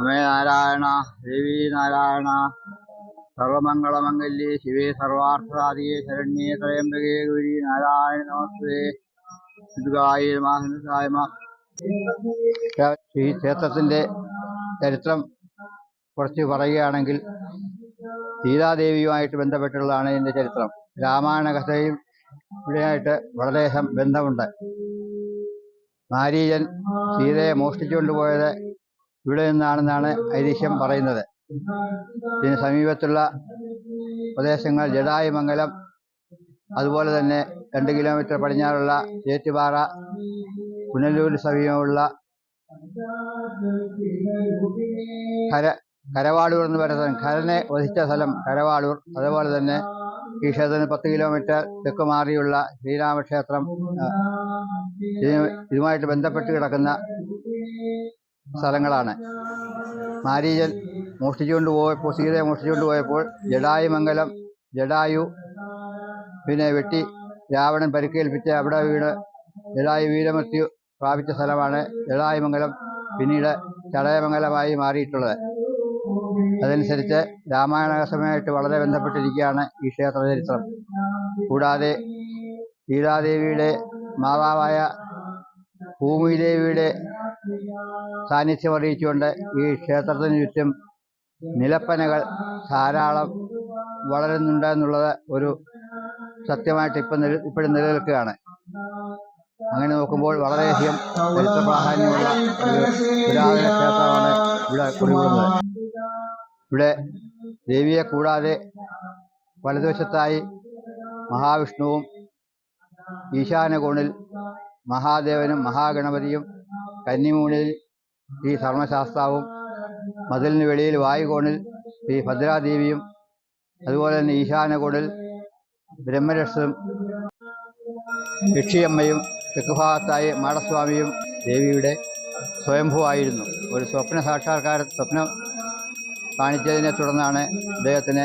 അമേ നാരായണ ദേവി നാരായണ. സർവമംഗളമംഗല്യേ ശിവേ സർവാർത്ഥസാധികേ ശരണ്യേ ത്രയംബകേ ഗൗരി നാരായണ നമസ്തേ. നമ ഈ ക്ഷേത്രത്തിന്റെ ചരിത്രം കുറച്ച് പറയുകയാണെങ്കിൽ സീതാദേവിയുമായിട്ട് ബന്ധപ്പെട്ടുള്ളതാണ് ഇതിന്റെ ചരിത്രം. രാമായണ കഥയും ഇവിടെയായിട്ട് വളരെയധികം ബന്ധമുണ്ട്. നാരീജൻ സീതയെ മോഷ്ടിച്ചുകൊണ്ടുപോയത് ഇവിടെ നിന്നാണെന്നാണ് ഐതിഹ്യം പറയുന്നത്. ഇതിന് സമീപത്തുള്ള പ്രദേശങ്ങൾ ജഡായുമംഗലം അതുപോലെ തന്നെ രണ്ട് കിലോമീറ്റർ പടിഞ്ഞാറുള്ള ചേറ്റുപാറ പുനലൂരിന് സമീപമുള്ള കര കരവാളൂർ എന്ന് പറയുന്ന ഖരനെ വധിച്ച സ്ഥലം കരവാളൂർ അതുപോലെ തന്നെ ഈ ക്ഷേത്രത്തിന് പത്ത് കിലോമീറ്റർ തെക്ക് മാറിയുള്ള ശ്രീരാമക്ഷേത്രം ഇതുമായിട്ട് ബന്ധപ്പെട്ട് കിടക്കുന്ന സ്ഥലങ്ങളാണ്. മാരീജൻ മോഷ്ടിച്ചുകൊണ്ട് പോയപ്പോൾ സീതയെ മോഷ്ടിച്ചുകൊണ്ട് പോയപ്പോൾ ജഡായുമംഗലം ജഡായു പിന്നെ വെട്ടി രാവണൻ പരുക്കേൽപ്പിച്ച് അവിടെ വീണ് ജഡായു വീരമൃത്യു പ്രാപിച്ച സ്ഥലമാണ് ജഡായുമംഗലം പിന്നീട് ചടയമംഗലമായി മാറിയിട്ടുള്ളത്. അതനുസരിച്ച് രാമായണ രാമായണകസമയമായിട്ട് വളരെ ബന്ധപ്പെട്ടിരിക്കുകയാണ് ഈ ക്ഷേത്ര ചരിത്രം. കൂടാതെ സീതാദേവിയുടെ മാതാവായ ഭൂമിദേവിയുടെ സാന്നിധ്യം അറിയിച്ചുകൊണ്ട് ഈ ക്ഷേത്രത്തിന് ചുറ്റും നിലപ്പനകൾ ധാരാളം വളരുന്നുണ്ട് എന്നുള്ളത് ഒരു സത്യമായിട്ട് ഇപ്പം ഇപ്പോഴും നിലനിൽക്കുകയാണ്. അങ്ങനെ നോക്കുമ്പോൾ വളരെയധികം ചരിത്ര പ്രാധാന്യമുള്ള ഒരു പുരാതന ക്ഷേത്രമാണ് ഇവിടെ കുടികൊള്ളുന്നത് ഇവിടെ ദേവിയെ കൂടാതെ വലതുവശത്തായി മഹാവിഷ്ണുവും ഈശാനകോണിൽ മഹാദേവനും മഹാഗണപതിയും കന്നിമൂണിൽ ശ്രീ ധർമ്മശാസ്താവും മതിലിന് വെളിയിൽ വായുകോണിൽ ശ്രീ ഭദ്രാദേവിയും അതുപോലെ തന്നെ ഈശാനകോണിൽ ബ്രഹ്മരക്ഷസും യക്ഷിയമ്മയും തെക്കുഭാഗത്തായി മാടസ്വാമിയും ദേവിയുടെ സ്വയംഭുവായിരുന്നു. ഒരു സ്വപ്ന സാക്ഷാത്കാര സ്വപ്നം കാണിച്ചതിനെ തുടർന്നാണ് അദ്ദേഹത്തിന്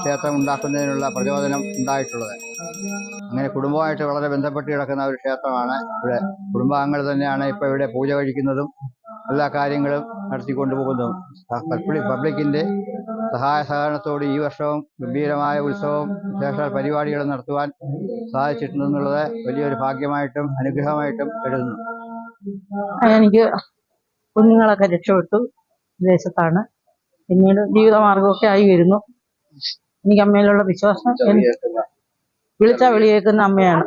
ക്ഷേത്രം ഉണ്ടാക്കുന്നതിനുള്ള പ്രചോദനം ഉണ്ടായിട്ടുള്ളത്. അങ്ങനെ കുടുംബമായിട്ട് വളരെ ബന്ധപ്പെട്ട് കിടക്കുന്ന ഒരു ക്ഷേത്രമാണ് ഇവിടെ. കുടുംബാംഗങ്ങൾ തന്നെയാണ് ഇപ്പൊ ഇവിടെ പൂജ കഴിക്കുന്നതും എല്ലാ കാര്യങ്ങളും നടത്തിക്കൊണ്ടുപോകുന്നതും പബ്ലിക് പബ്ലിക്കിന്റെ സഹായ സഹകരണത്തോട് ഈ വർഷവും ഗംഭീരമായ ഉത്സവം വിശേഷ പരിപാടികളും നടത്തുവാൻ സാധിച്ചിട്ടുണ്ടെന്നുള്ളത് വലിയൊരു ഭാഗ്യമായിട്ടും അനുഗ്രഹമായിട്ടും കരുതുന്നു. എനിക്ക് കുഞ്ഞുങ്ങളൊക്കെ രക്ഷപ്പെട്ടു വിദേശത്താണ് പിന്നീട് ജീവിതമാർഗമൊക്കെ ആയി വരുന്നു. എനിക്ക് അമ്മയിലുള്ള വിശ്വാസം. വിളിച്ചാ വിളിയേക്കുന്ന അമ്മയാണ്.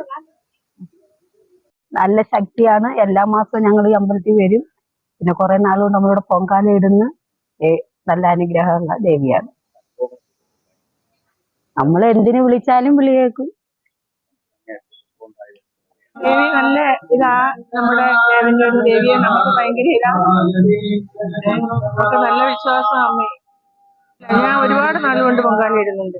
നല്ല ശക്തിയാണ്. എല്ലാ മാസവും ഞങ്ങൾ ഈ അമ്പലത്തിൽ വരും. പിന്നെ കുറെ നാളും നമ്മളിവിടെ പൊങ്കാല ഇടുന്ന ഏ- നല്ല അനുഗ്രഹമുള്ള ദേവിയാണ്. നമ്മൾ എന്തിനു വിളിച്ചാലും വിളി കേൾക്കും ദേവി നല്ല ഇതാ നമ്മുടെ ദേവന്റെ ദേവിയെ നമുക്ക് ഭയങ്കര ഇതാ. നമുക്ക് നല്ല വിശ്വാസം അമ്മേ. ഞാൻ ഒരുപാട് നാളുകൊണ്ട് കൊണ്ട് പൊങ്കാല ഇടുന്നുണ്ട്.